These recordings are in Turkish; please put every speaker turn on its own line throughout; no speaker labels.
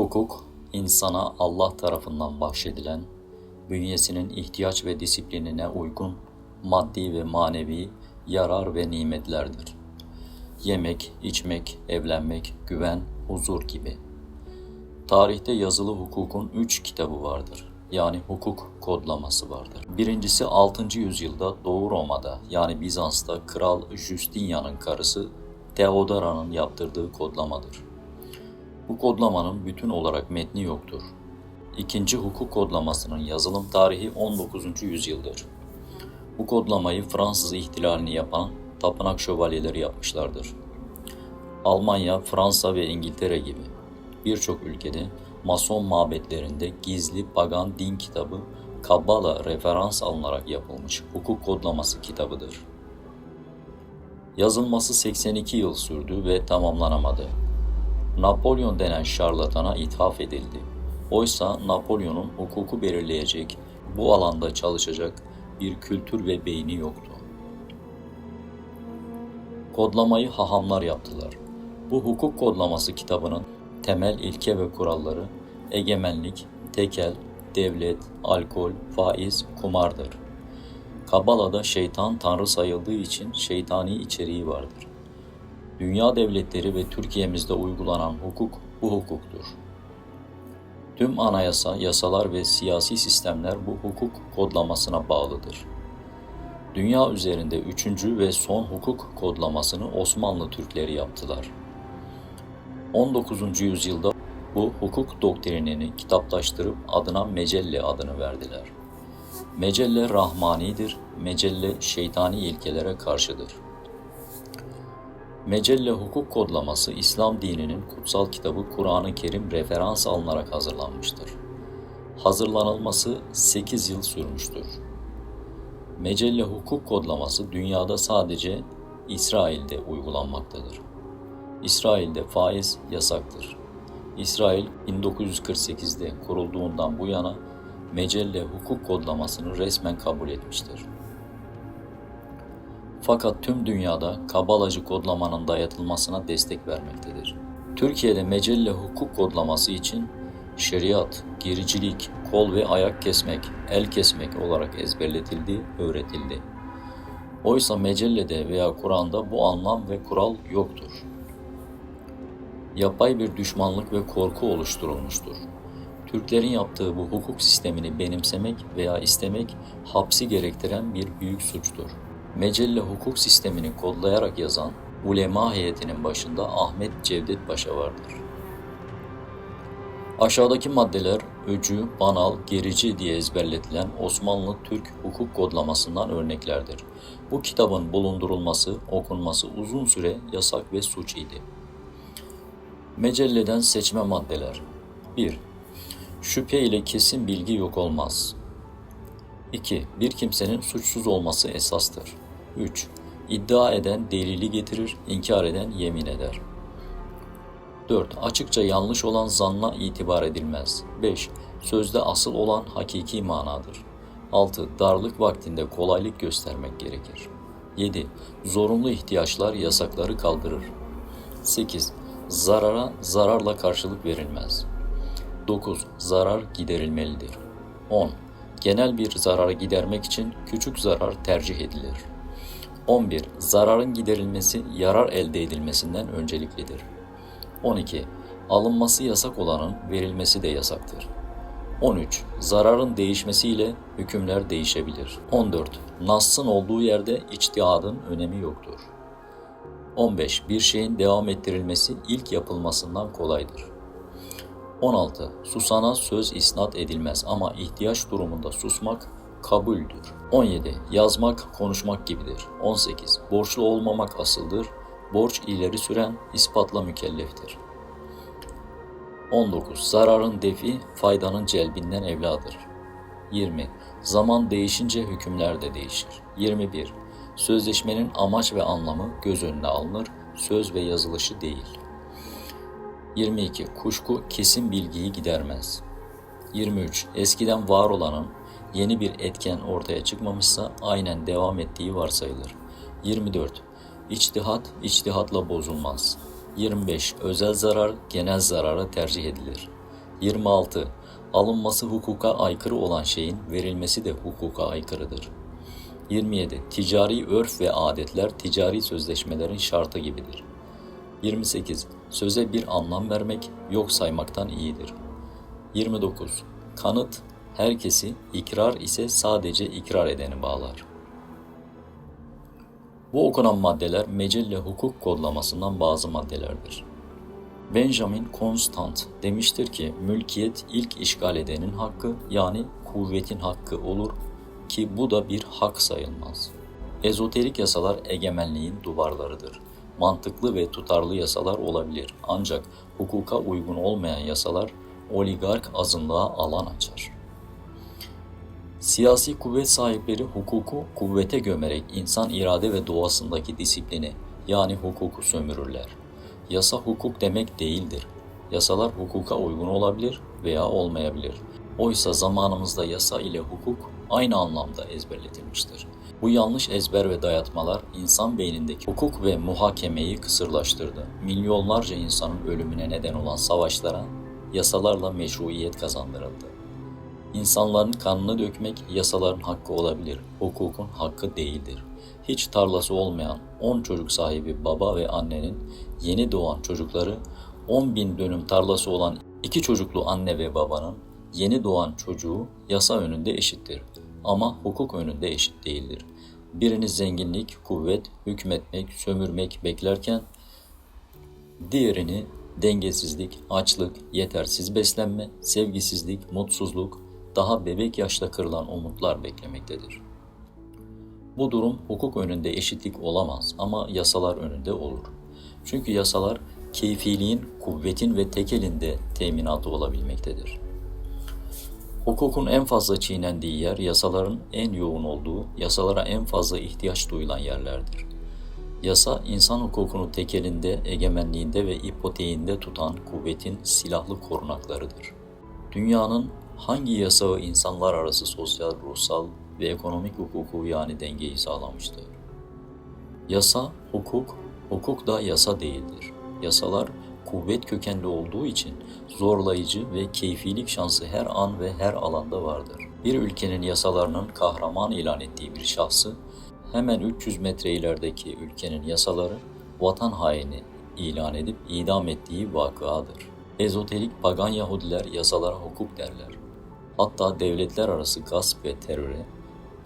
Hukuk, insana Allah tarafından bahşedilen, bünyesinin ihtiyaç ve disiplinine uygun maddi ve manevi yarar ve nimetlerdir. Yemek, içmek, evlenmek, güven, huzur gibi. Tarihte yazılı hukukun üç kitabı vardır. Yani hukuk kodlaması vardır. Birincisi 6. yüzyılda Doğu Roma'da yani Bizans'ta Kral Justinian'ın karısı Theodora'nın yaptırdığı kodlamadır. Bu kodlamanın bütün olarak metni yoktur. İkinci hukuk kodlamasının yazılım tarihi 19. yüzyıldır. Bu kodlamayı Fransız ihtilalini yapan tapınak şövalyeleri yapmışlardır. Almanya, Fransa ve İngiltere gibi birçok ülkede Mason mabetlerinde gizli pagan din kitabı Kabbala referans alınarak yapılmış hukuk kodlaması kitabıdır. Yazılması 82 yıl sürdü ve tamamlanamadı. Napolyon denen şarlatana ithaf edildi. Oysa Napolyon'un hukuku belirleyecek, bu alanda çalışacak bir kültür ve beyni yoktu. Kodlamayı hahamlar yaptılar. Bu hukuk kodlaması kitabının temel ilke ve kuralları egemenlik, tekel, devlet, alkol, faiz, kumardır. Kabala'da şeytan tanrı sayıldığı için şeytani içeriği vardır. Dünya devletleri ve Türkiye'mizde uygulanan hukuk bu hukuktur. Tüm anayasa, yasalar ve siyasi sistemler bu hukuk kodlamasına bağlıdır. Dünya üzerinde üçüncü ve son hukuk kodlamasını Osmanlı Türkleri yaptılar. 19. yüzyılda bu hukuk doktrinini kitaplaştırıp adına Mecelle adını verdiler. Mecelle rahmanidir, Mecelle şeytani ilkelere karşıdır. Mecelle hukuk kodlaması İslam dininin kutsal kitabı Kur'an-ı Kerim referans alınarak hazırlanmıştır. Hazırlanılması 8 yıl sürmüştür. Mecelle hukuk kodlaması dünyada sadece İsrail'de uygulanmaktadır. İsrail'de faiz yasaktır. İsrail 1948'de kurulduğundan bu yana Mecelle hukuk kodlamasını resmen kabul etmiştir. Fakat tüm dünyada kabalacı kodlamanın dayatılmasına destek vermektedir. Türkiye'de Mecelle hukuk kodlaması için şeriat, gericilik, kol ve ayak kesmek, el kesmek olarak ezberletildi, öğretildi. Oysa Mecelle'de veya Kur'an'da bu anlam ve kural yoktur. Yapay bir düşmanlık ve korku oluşturulmuştur. Türklerin yaptığı bu hukuk sistemini benimsemek veya istemek hapsi gerektiren bir büyük suçtur. Mecelle hukuk sistemini kodlayarak yazan ulema heyetinin başında Ahmet Cevdet Paşa vardır. Aşağıdaki maddeler öcü, banal, gerici diye ezberletilen Osmanlı Türk hukuk kodlamasından örneklerdir. Bu kitabın bulundurulması, okunması uzun süre yasak ve suç idi. Mecelleden seçme maddeler 1. Şüphe ile kesin bilgi yok olmaz. 2. Bir kimsenin suçsuz olması esastır. 3. İddia eden delili getirir, inkar eden yemin eder. 4. Açıkça yanlış olan zanla itibar edilmez. 5. Sözde asıl olan hakiki manadır. 6. Darlık vaktinde kolaylık göstermek gerekir. 7. Zorunlu ihtiyaçlar yasakları kaldırır. 8. Zarara zararla karşılık verilmez. 9. Zarar giderilmelidir. 10. Genel bir zararı gidermek için küçük zarar tercih edilir. 11. Zararın giderilmesi yarar elde edilmesinden önceliklidir. 12. Alınması yasak olanın verilmesi de yasaktır. 13. Zararın değişmesiyle hükümler değişebilir. 14. Nassın olduğu yerde içtihadın önemi yoktur. 15. Bir şeyin devam ettirilmesi ilk yapılmasından kolaydır. 16. Susana söz isnat edilmez ama ihtiyaç durumunda susmak kabuldür. 17. Yazmak konuşmak gibidir. 18. Borçlu olmamak asıldır. Borç ileri süren ispatla mükelleftir. 19. Zararın defi faydanın celbinden evladır. 20. Zaman değişince hükümler de değişir. 21. Sözleşmenin amaç ve anlamı göz önüne alınır, söz ve yazılışı değil. 22. Kuşku kesin bilgiyi gidermez. 23. Eskiden var olanın yeni bir etken ortaya çıkmamışsa aynen devam ettiği varsayılır. 24. İçtihat, içtihatla bozulmaz. 25. Özel zarar, genel zarara tercih edilir. 26. Alınması hukuka aykırı olan şeyin verilmesi de hukuka aykırıdır. 27. Ticari örf ve adetler ticari sözleşmelerin şartı gibidir. 28. Söze bir anlam vermek yok saymaktan iyidir. 29. Kanıt herkesi, ikrar ise sadece ikrar edeni bağlar. Bu okunan maddeler mecelle hukuk kodlamasından bazı maddelerdir. Benjamin Constant demiştir ki mülkiyet ilk işgal edenin hakkı yani kuvvetin hakkı olur ki bu da bir hak sayılmaz. Ezoterik yasalar egemenliğin duvarlarıdır. Mantıklı ve tutarlı yasalar olabilir ancak hukuka uygun olmayan yasalar oligark azınlığa alan açar. Siyasi kuvvet sahipleri hukuku kuvvete gömerek insan irade ve doğasındaki disiplini yani hukuku sömürürler. Yasa hukuk demek değildir. Yasalar hukuka uygun olabilir veya olmayabilir. Oysa zamanımızda yasa ile hukuk aynı anlamda ezberletilmiştir. Bu yanlış ezber ve dayatmalar insan beynindeki hukuk ve muhakemeyi kısırlaştırdı. Milyonlarca insanın ölümüne neden olan savaşlara yasalarla meşruiyet kazandırıldı. İnsanların kanını dökmek yasaların hakkı olabilir, hukukun hakkı değildir. Hiç tarlası olmayan 10 çocuk sahibi baba ve annenin yeni doğan çocukları 10 bin dönüm tarlası olan iki çocuklu anne ve babanın yeni doğan çocuğu yasa önünde eşittir. Ama hukuk önünde eşit değildir. Birini zenginlik, kuvvet, hükmetmek, sömürmek beklerken diğerini dengesizlik, açlık, yetersiz beslenme, sevgisizlik, mutsuzluk, daha bebek yaşta kırılan umutlar beklemektedir. Bu durum hukuk önünde eşitlik olamaz ama yasalar önünde olur. Çünkü yasalar keyfiliğin, kuvvetin ve tekelinde teminatı olabilmektedir. Hukukun en fazla çiğnendiği yer yasaların en yoğun olduğu, yasalara en fazla ihtiyaç duyulan yerlerdir. Yasa, insan hukukunu tekelinde, egemenliğinde ve ipoteğinde tutan kuvvetin silahlı korunaklarıdır. Dünyanın hangi yasağı insanlar arası sosyal, ruhsal ve ekonomik hukuku yani dengeyi sağlamıştır? Yasa, hukuk, hukuk da yasa değildir. Yasalar kuvvet kökenli olduğu için zorlayıcı ve keyfilik şansı her an ve her alanda vardır. Bir ülkenin yasalarının kahraman ilan ettiği bir şahsı hemen 300 metre ilerideki ülkenin yasaları vatan haini ilan edip idam ettiği vakıadır. Ezoterik pagan Yahudiler yasalara hukuk derler. Hatta devletler arası gasp ve teröre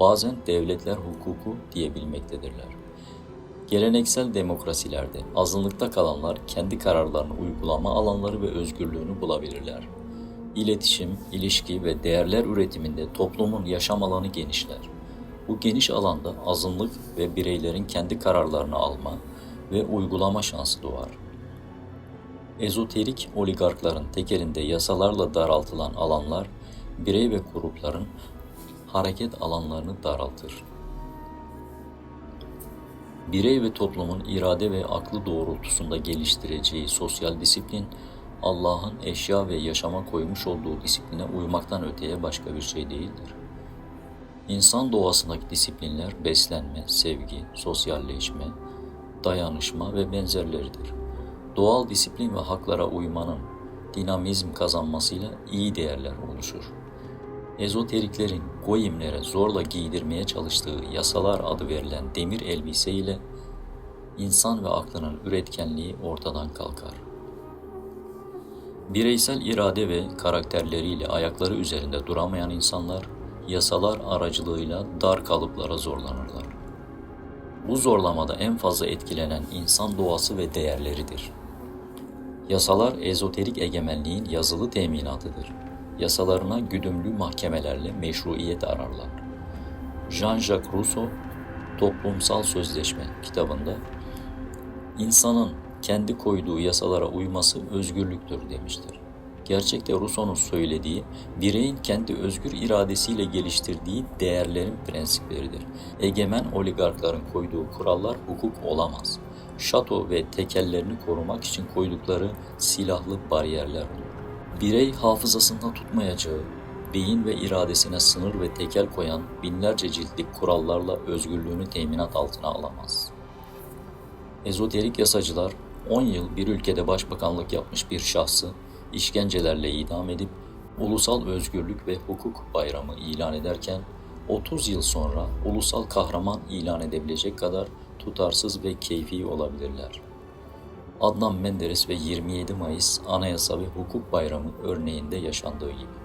bazen devletler hukuku diyebilmektedirler. Geleneksel demokrasilerde azınlıkta kalanlar kendi kararlarını uygulama alanları ve özgürlüğünü bulabilirler. İletişim, ilişki ve değerler üretiminde toplumun yaşam alanı genişler. Bu geniş alanda azınlık ve bireylerin kendi kararlarını alma ve uygulama şansı doğar. Ezoterik oligarkların tekelinde yasalarla daraltılan alanlar, birey ve grupların hareket alanlarını daraltır. Birey ve toplumun irade ve aklı doğrultusunda geliştireceği sosyal disiplin, Allah'ın eşya ve yaşama koymuş olduğu disipline uymaktan öteye başka bir şey değildir. İnsan doğasındaki disiplinler beslenme, sevgi, sosyalleşme, dayanışma ve benzerleridir. Doğal disiplin ve haklara uymanın dinamizm kazanmasıyla iyi değerler oluşur. Ezoteriklerin goyimlere zorla giydirmeye çalıştığı yasalar adı verilen demir elbise ile insan ve aklının üretkenliği ortadan kalkar. Bireysel irade ve karakterleriyle ayakları üzerinde duramayan insanlar yasalar aracılığıyla dar kalıplara zorlanırlar. Bu zorlamada en fazla etkilenen insan doğası ve değerleridir. Yasalar ezoterik egemenliğin yazılı teminatıdır. Yasalarına güdümlü mahkemelerle meşruiyet ararlar. Jean-Jacques Rousseau, Toplumsal Sözleşme kitabında insanın kendi koyduğu yasalara uyması özgürlüktür demiştir. Gerçekte Rousseau'nun söylediği, bireyin kendi özgür iradesiyle geliştirdiği değerlerin prensipleridir. Egemen oligarkların koyduğu kurallar hukuk olamaz. Şato ve tekellerini korumak için koydukları silahlı bariyerler olur. Birey hafızasında tutmayacağı, beyin ve iradesine sınır ve tekel koyan binlerce ciltlik kurallarla özgürlüğünü teminat altına alamaz. Ezoterik yasacılar 10 yıl bir ülkede başbakanlık yapmış bir şahsı işkencelerle idam edip ulusal özgürlük ve hukuk bayramı ilan ederken 30 yıl sonra ulusal kahraman ilan edebilecek kadar tutarsız ve keyfi olabilirler. Adnan Menderes ve 27 Mayıs Anayasa ve Hukuk Bayramı örneğinde yaşandığı gibi.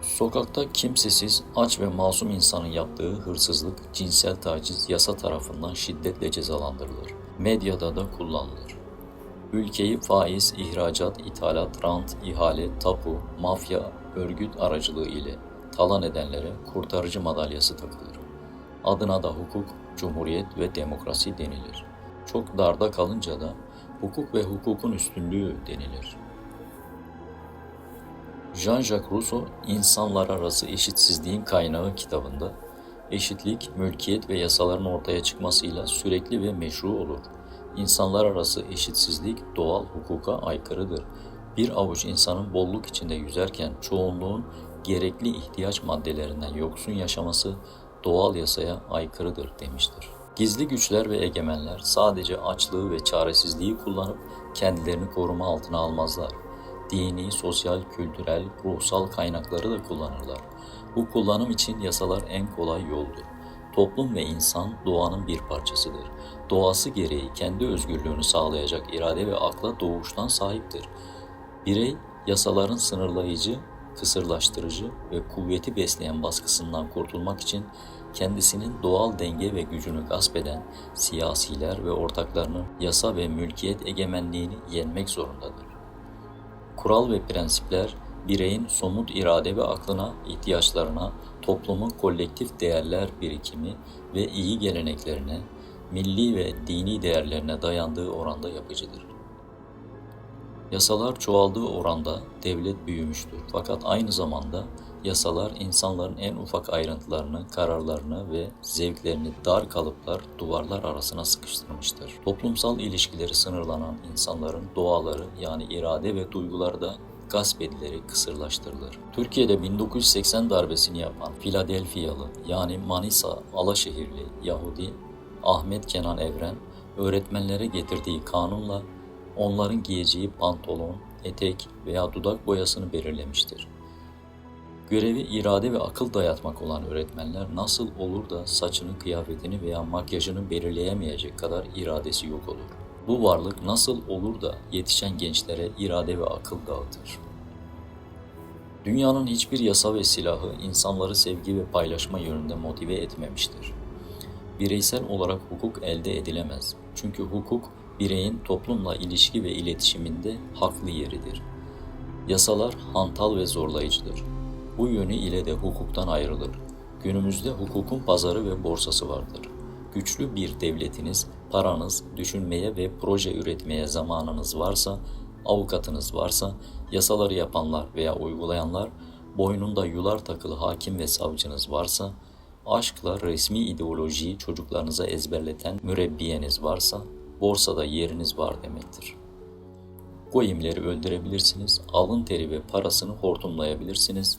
Sokakta kimsesiz, aç ve masum insanın yaptığı hırsızlık, cinsel taciz yasa tarafından şiddetle cezalandırılır. Medyada da kullanılır. Ülkeyi faiz, ihracat, ithalat, rant, ihale, tapu, mafya, örgüt aracılığı ile talan edenlere kurtarıcı madalyası takılır. Adına da hukuk, cumhuriyet ve demokrasi denilir. Çok darda kalınca da hukuk ve hukukun üstünlüğü denilir. Jean-Jacques Rousseau, İnsanlar Arası Eşitsizliğin Kaynağı kitabında, eşitlik, mülkiyet ve yasaların ortaya çıkmasıyla sürekli ve meşru olur. İnsanlar arası eşitsizlik doğal hukuka aykırıdır. Bir avuç insanın bolluk içinde yüzerken çoğunluğun gerekli ihtiyaç maddelerinden yoksun yaşaması doğal yasaya aykırıdır demiştir. Gizli güçler ve egemenler sadece açlığı ve çaresizliği kullanıp kendilerini koruma altına almazlar. Dini, sosyal, kültürel, ruhsal kaynakları da kullanırlar. Bu kullanım için yasalar en kolay yoldur. Toplum ve insan doğanın bir parçasıdır. Doğası gereği kendi özgürlüğünü sağlayacak irade ve akla doğuştan sahiptir. Birey yasaların sınırlayıcı, kısırlaştırıcı ve kuvveti besleyen baskısından kurtulmak için kendisinin doğal denge ve gücünü gasp eden siyasiler ve ortaklarının yasa ve mülkiyet egemenliğini yenmek zorundadır. Kural ve prensipler bireyin somut irade ve aklına, ihtiyaçlarına, toplumun kolektif değerler birikimi ve iyi geleneklerine, milli ve dini değerlerine dayandığı oranda yapıcıdır. Yasalar çoğaldığı oranda devlet büyümüştür. Fakat aynı zamanda yasalar insanların en ufak ayrıntılarını, kararlarını ve zevklerini dar kalıplar, duvarlar arasına sıkıştırmıştır. Toplumsal ilişkileri sınırlanan insanların doğaları yani irade ve duyguları da gasp edilerek kısırlaştırılır. Türkiye'de 1980 darbesini yapan Philadelphia'lı yani Manisa Alaşehirli Yahudi Ahmet Kenan Evren öğretmenlere getirdiği kanunla onların giyeceği pantolon, etek veya dudak boyasını belirlemiştir. Görevi irade ve akıl dayatmak olan öğretmenler nasıl olur da saçını, kıyafetini veya makyajını belirleyemeyecek kadar iradesi yok olur. Bu varlık nasıl olur da yetişen gençlere irade ve akıl dağıtır? Dünyanın hiçbir yasa ve silahı insanları sevgi ve paylaşma yönünde motive etmemiştir. Bireysel olarak hukuk elde edilemez. Çünkü hukuk bireyin toplumla ilişki ve iletişiminde haklı yeridir. Yasalar hantal ve zorlayıcıdır. Bu yönü ile de hukuktan ayrılır. Günümüzde hukukun pazarı ve borsası vardır. Güçlü bir devletiniz, paranız, düşünmeye ve proje üretmeye zamanınız varsa, avukatınız varsa, yasaları yapanlar veya uygulayanlar, boynunda yular takılı hakim ve savcınız varsa, aşkla resmi ideolojiyi çocuklarınıza ezberleten mürebbiyeniz varsa, borsada yeriniz var demektir. Goyimleri öldürebilirsiniz, alın teri ve parasını hortumlayabilirsiniz.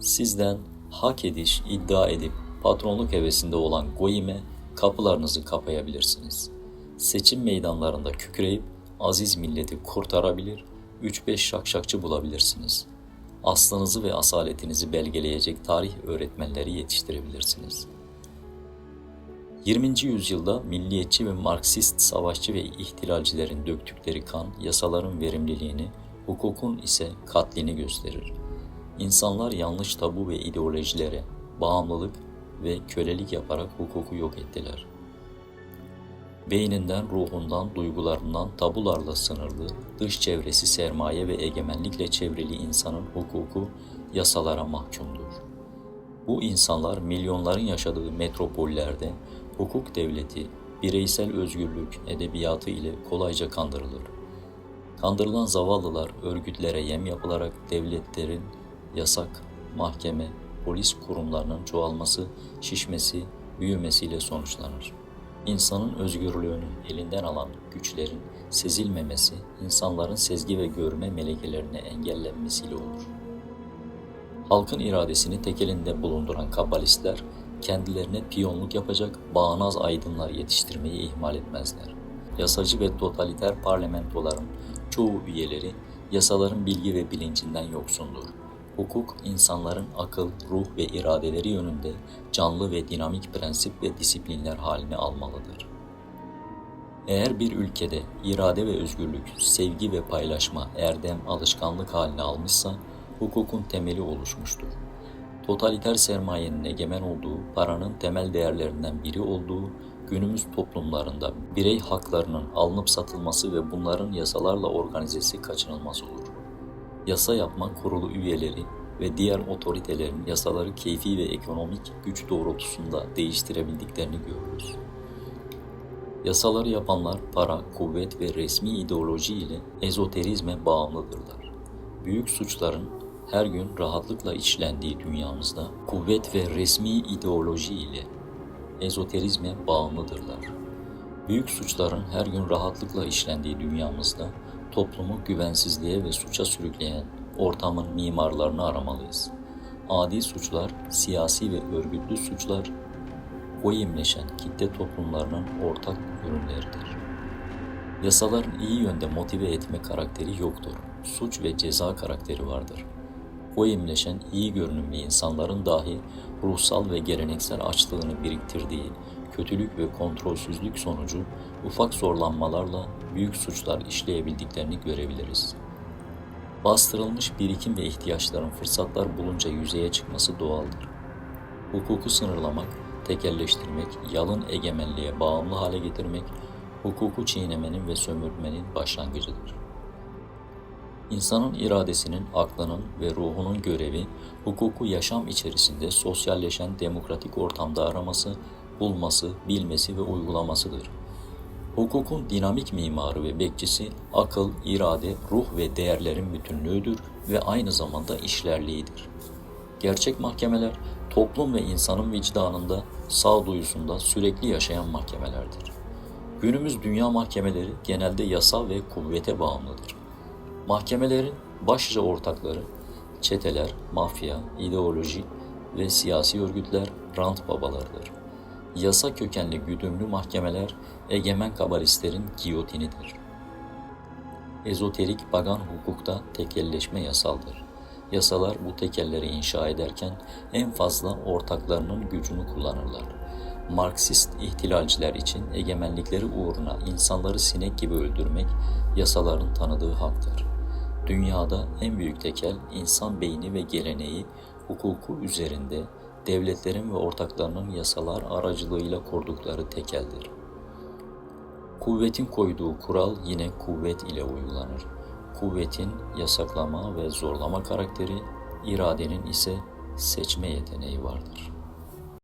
Sizden hak ediş iddia edip patronluk hevesinde olan Goyim'e kapılarınızı kapayabilirsiniz. Seçim meydanlarında kükreyip aziz milleti kurtarabilir, 3-5 şakşakçı bulabilirsiniz. Aslınızı ve asaletinizi belgeleyecek tarih öğretmenleri yetiştirebilirsiniz.'' 20. yüzyılda milliyetçi ve Marksist savaşçı ve ihtilalcilerin döktükleri kan, yasaların verimliliğini, hukukun ise katlini gösterir. İnsanlar yanlış tabu ve ideolojilere, bağımlılık ve kölelik yaparak hukuku yok ettiler. Beyninden, ruhundan, duygularından tabularla sınırlı, dış çevresi sermaye ve egemenlikle çevrili insanın hukuku yasalara mahkumdur. Bu insanlar milyonların yaşadığı metropollerde hukuk devleti, bireysel özgürlük edebiyatı ile kolayca kandırılır. Kandırılan zavallılar örgütlere yem yapılarak devletlerin yasak, mahkeme, polis kurumlarının çoğalması, şişmesi, büyümesiyle sonuçlanır. İnsanın özgürlüğünü elinden alan güçlerin sezilmemesi, insanların sezgi ve görme melekelerine engellenmesiyle olur. Halkın iradesini tek elinde bulunduran kabalistler, kendilerine piyonluk yapacak bağnaz aydınlar yetiştirmeyi ihmal etmezler. Yasacı ve totaliter parlamentoların çoğu üyeleri yasaların bilgi ve bilincinden yoksundur. Hukuk, insanların akıl, ruh ve iradeleri yönünde canlı ve dinamik prensip ve disiplinler halini almalıdır. Eğer bir ülkede irade ve özgürlük, sevgi ve paylaşma, erdem, alışkanlık haline almışsa hukukun temeli oluşmuştur. Totaliter sermayenin egemen olduğu, paranın temel değerlerinden biri olduğu günümüz toplumlarında birey haklarının alınıp satılması ve bunların yasalarla organizesi kaçınılmaz olur. Yasa yapma kurulu üyeleri ve diğer otoritelerin yasaları keyfi ve ekonomik güç doğrultusunda değiştirebildiklerini görürüz. Yasaları yapanlar para, kuvvet ve resmi ideoloji ile ezoterizme bağımlıdırlar. Büyük suçların her gün rahatlıkla işlendiği dünyamızda kuvvet ve resmi ideoloji ile ezoterizme bağımlıdırlar. Büyük suçların her gün rahatlıkla işlendiği dünyamızda toplumu güvensizliğe ve suça sürükleyen ortamın mimarlarını aramalıyız. Adi suçlar, siyasi ve örgütlü suçlar goyimleşen kitle toplumlarının ortak ürünleridir. Yasaların iyi yönde motive etme karakteri yoktur. Suç ve ceza karakteri vardır. Goyimleşen iyi görünümlü insanların dahi ruhsal ve geleneksel açlığını biriktirdiği kötülük ve kontrolsüzlük sonucu ufak zorlanmalarla büyük suçlar işleyebildiklerini görebiliriz. Bastırılmış birikim ve ihtiyaçların fırsatlar bulunca yüzeye çıkması doğaldır. Hukuku sınırlamak, tekelleştirmek, yalın egemenliğe bağımlı hale getirmek, hukuku çiğnemenin ve sömürmenin başlangıcıdır. İnsanın iradesinin, aklının ve ruhunun görevi, hukuku yaşam içerisinde sosyalleşen demokratik ortamda araması, bulması, bilmesi ve uygulamasıdır. Hukukun dinamik mimarı ve bekçisi akıl, irade, ruh ve değerlerin bütünlüğüdür ve aynı zamanda işlerliğidir. Gerçek mahkemeler toplum ve insanın vicdanında, sağduyusunda sürekli yaşayan mahkemelerdir. Günümüz dünya mahkemeleri genelde yasa ve kuvvete bağımlıdır. Mahkemelerin başlıca ortakları çeteler, mafya, ideoloji ve siyasi örgütler rant babalarıdır. Yasa kökenli güdümlü mahkemeler egemen kabalistlerin giyotinidir. Ezoterik pagan hukukta tekelleşme yasaldır. Yasalar bu tekelleri inşa ederken en fazla ortaklarının gücünü kullanırlar. Marksist ihtilalciler için egemenlikleri uğruna insanları sinek gibi öldürmek yasaların tanıdığı haktır. Dünyada en büyük tekel insan beyni ve geleneği hukuku üzerinde devletlerin ve ortaklarının yasalar aracılığıyla kurdukları tekeldir. Kuvvetin koyduğu kural yine kuvvet ile uygulanır. Kuvvetin yasaklama ve zorlama karakteri, iradenin ise seçme yeteneği vardır.''